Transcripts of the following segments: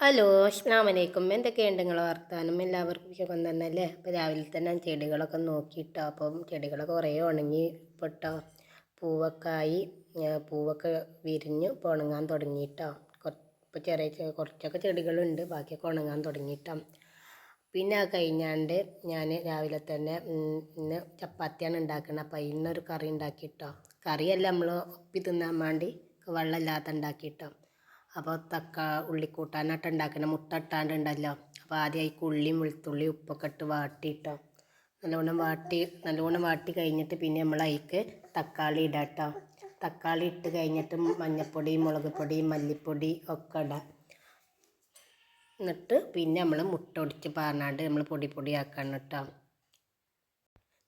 Hello അസ്ലാമലൈക്കും എന്തൊക്കെയുണ്ട് നിങ്ങളെ വർത്താനം? എല്ലാവർക്കും സുഖം തന്നെ അല്ലേ അപ്പോൾ രാവിലെ തന്നെ ചെടികളൊക്കെ നോക്കിയിട്ടോ അപ്പം ചെടികളൊക്കെ കുറേ ഉണങ്ങി പൊട്ടോ പൂവൊക്കെ ആയി. ആ, പൂവൊക്കെ വിരിഞ്ഞ് ഇപ്പോൾ ഉണങ്ങാൻ തുടങ്ങിയിട്ടോ. ഇപ്പോൾ ചെറിയ കുറച്ചൊക്കെ ചെടികളുണ്ട് ബാക്കിയൊക്കെ ഉണങ്ങാൻ തുടങ്ങിയിട്ടോ. പിന്നെ അത് കഴിഞ്ഞാണ്ട് ഞാൻ രാവിലെ തന്നെ ഇന്ന് ചപ്പാത്തിയാണ് ഉണ്ടാക്കുന്നത് അപ്പോൾ ഇന്നൊരു കറി ഉണ്ടാക്കിയിട്ടോ. കറിയല്ല നമ്മൾ ഒപ്പി തിന്നാൻ വേണ്ടി വെള്ളമില്ലാത്ത ഉണ്ടാക്കിയിട്ടോ. അപ്പോൾ തക്ക ഉള്ളിക്കൂട്ടാനായിട്ട് ഉണ്ടാക്കുന്ന മുട്ട ഇട്ടാണ്ടുണ്ടല്ലോ അപ്പോൾ ആദ്യം അതിക്ക് ഉള്ളിയും വെളുത്തുള്ളി ഉപ്പൊക്കെ ഇട്ട് വാട്ടിയിട്ടോ നല്ലവണ്ണം വാട്ടി നല്ലവണ്ണം വാട്ടി കഴിഞ്ഞിട്ട് പിന്നെ നമ്മൾ അതിക്ക് തക്കാളി ഇടാം കേട്ടോ തക്കാളി ഇട്ട് കഴിഞ്ഞിട്ട് മഞ്ഞൾപ്പൊടി മുളക് പൊടി മല്ലിപ്പൊടി ഒക്കെ ഇടാം. എന്നിട്ട് പിന്നെ നമ്മൾ മുട്ട ഒടിച്ച് പാർന്നാണ്ട് നമ്മൾ പൊടി പൊടിയാക്കണം കേട്ടോ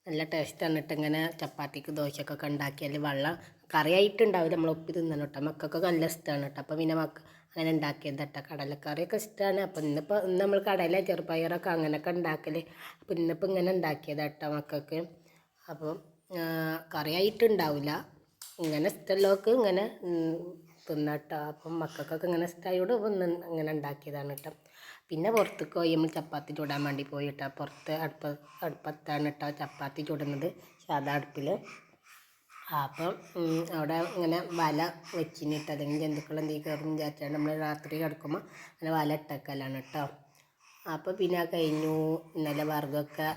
നല്ല ടേസ്റ്റ് ആണ് ഇങ്ങനെ ചപ്പാത്തിക്ക് ദോശക്കൊക്കെ ഉണ്ടാക്കിയാൽ വെള്ളം കറിയായിട്ടുണ്ടാവില്ല. നമ്മൾ ഒപ്പി തിന്നണം കേട്ടോ മക്കൾക്കൊക്കെ നല്ല ഇഷ്ടമാണ് കേട്ടോ അപ്പം പിന്നെ മക്ക അങ്ങനെ ഉണ്ടാക്കിയത് കേട്ടോ കടലക്കറിയൊക്കെ ഇഷ്ടമാണ് അപ്പം ഇന്നിപ്പോൾ ഇന്ന് നമ്മൾ കടല ചെറുപ്പയറൊക്കെ അങ്ങനെയൊക്കെ ഉണ്ടാക്കൽ അപ്പം ഇന്നിപ്പോൾ ഇങ്ങനെ ഉണ്ടാക്കിയത് കേട്ടോ മക്കൾക്ക്. അപ്പം കറിയായിട്ടുണ്ടാവില്ല. ഇങ്ങനെ ഇഷ്ടമുള്ളവർക്ക് ഇങ്ങനെ തിന്നട്ടോ തിന്നാം കേട്ടോ അപ്പം മക്കൾക്കൊക്കെ ഇങ്ങനെ ഇഷ്ടമായോട് ഒന്ന് ഇങ്ങനെ ഉണ്ടാക്കിയതാണ് കേട്ടോ പിന്നെ പുറത്തേക്ക് പോയി നമ്മൾ ചപ്പാത്തി ചൂടാൻ വേണ്ടി പോയിട്ടോ പുറത്ത് അടുപ്പ അടുപ്പത്താണ് കേട്ടോ ചപ്പാത്തി ചൂടുന്നത്. സാധാ അടുപ്പിൽ അപ്പം അവിടെ ഇങ്ങനെ വല വെച്ചിനിട്ട് അല്ലെങ്കിൽ ജന്തുക്കൾ എന്തെങ്കിലും കയറും വിചാരിച്ചാൽ നമ്മൾ രാത്രി കിടക്കുമ്പോൾ അങ്ങനെ വല ഇട്ടേക്കലാണ് കേട്ടോ അപ്പോൾ പിന്നെ ആ കഴിഞ്ഞു ഇന്നലെ വർഗമൊക്കെ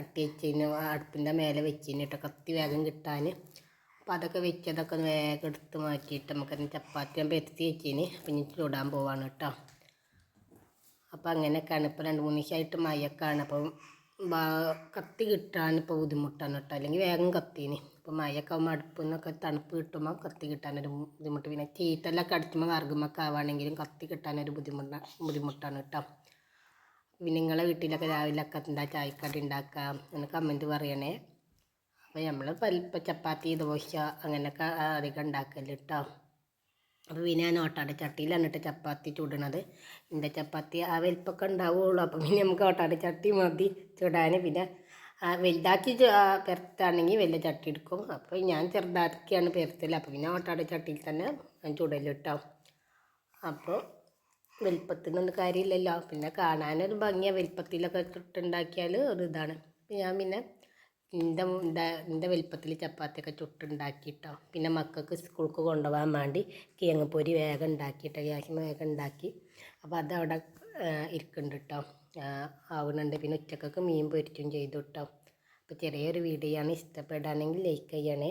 അട്ടി വെച്ചതിന് അടുപ്പിന്റെ മേലെ വെച്ചിന് കേട്ടോ കത്തി വേഗം കിട്ടാൻ അപ്പം അതൊക്കെ വെച്ചതൊക്കെ ഒന്ന് വേഗം എടുത്ത് മാറ്റിയിട്ട് നമുക്ക് ചപ്പാത്തി ഞാൻ പെരുത്തി വെച്ചിന് പിന്നെ ചൂടാൻ പോവാണ് കേട്ടോ അപ്പോൾ അങ്ങനെയൊക്കെയാണ്. ഇപ്പോൾ രണ്ട് മൂന്ന് ദിവസമായിട്ട് മഴയൊക്കെയാണ്. അപ്പം കത്തി കിട്ടാൻ ഇപ്പോൾ ബുദ്ധിമുട്ടാണ് കേട്ടോ അല്ലെങ്കിൽ വേഗം കത്തീന്. ഇപ്പോൾ മഴയൊക്കെ ആകുമ്പോൾ അടുപ്പിൽ നിന്നൊക്കെ തണുപ്പ് കിട്ടുമ്പോൾ കത്തി കിട്ടാനൊരു ബുദ്ധിമുട്ട്. പിന്നെ തീറ്റലൊക്കെ അടിക്കുമ്പോൾ വർഗമൊക്കെ ആവുകയാണെങ്കിലും കത്തി കിട്ടാനൊരു ബുദ്ധിമുട്ടാണ് ബുദ്ധിമുട്ടാണ് കേട്ടോ പിന്നെ നിങ്ങളെ വീട്ടിലൊക്കെ രാവിലെയൊക്കെ എന്താ ചായക്കടി ഉണ്ടാക്കാം എന്ന് കമന്റ് പറയണേ. അപ്പോൾ നമ്മൾ പൽപ്പ ചപ്പാത്തി ദോശ അങ്ങനെയൊക്കെ അധികം ഉണ്ടാക്കൽ കേട്ടോ അപ്പോൾ പിന്നെ ഞാൻ ഓട്ടാട ചട്ടിയിലാണ് കേട്ടോ ചപ്പാത്തി ചുടണത്. എന്റെ ചപ്പാത്തി ആ വലിപ്പമൊക്കെ ഉണ്ടാവുള്ളൂ അപ്പം പിന്നെ നമുക്ക് ഓട്ടാട ചട്ടി മതി. ചുടാൻ പിന്നെ വലുതാക്കി പെരത്താണെങ്കിൽ വലിയ ചട്ടി എടുക്കും. അപ്പോൾ ഞാൻ ചെറുതാക്കിയാണ് പെരത്തൽ. അപ്പോൾ പിന്നെ ഓട്ടാട ചട്ടിയിൽ തന്നെ ഞാൻ ചുടലിട്ടാം. അപ്പോൾ വലിപ്പത്തിനൊന്നും കാര്യമില്ലല്ലോ. പിന്നെ കാണാനൊരു ഭംഗിയാണ് വലിപ്പത്തിലൊക്കെ ചുട്ടുണ്ടാക്കിയാൽ ഒരു ഇതാണ്. ഞാൻ പിന്നെ എന്റെ എന്റെ വലിപ്പത്തിൽ ചപ്പാത്തിയൊക്കെ ചുട്ടുണ്ടാക്കിയിട്ടോ പിന്നെ മക്കൾക്ക് സ്കൂൾക്ക് കൊണ്ടുപോകാൻ വേണ്ടി കിഴങ്ങ് പൊരി വേഗം ഉണ്ടാക്കിയിട്ടോ ഗ്യാസിന് വേഗം ഉണ്ടാക്കി. അപ്പോൾ അതവിടെ ഇരിക്കുന്നുണ്ട് കേട്ടോ ആവുന്നുണ്ട്. പിന്നെ ഉച്ചക്കൊക്കെ മീൻ പൊരിച്ചും ചെയ്തു കേട്ടോ അപ്പോൾ ചെറിയൊരു വീഡിയോ ആണ് ഇഷ്ടപ്പെടുകയാണെങ്കിൽ ലൈക്ക് ചെയ്യണേ.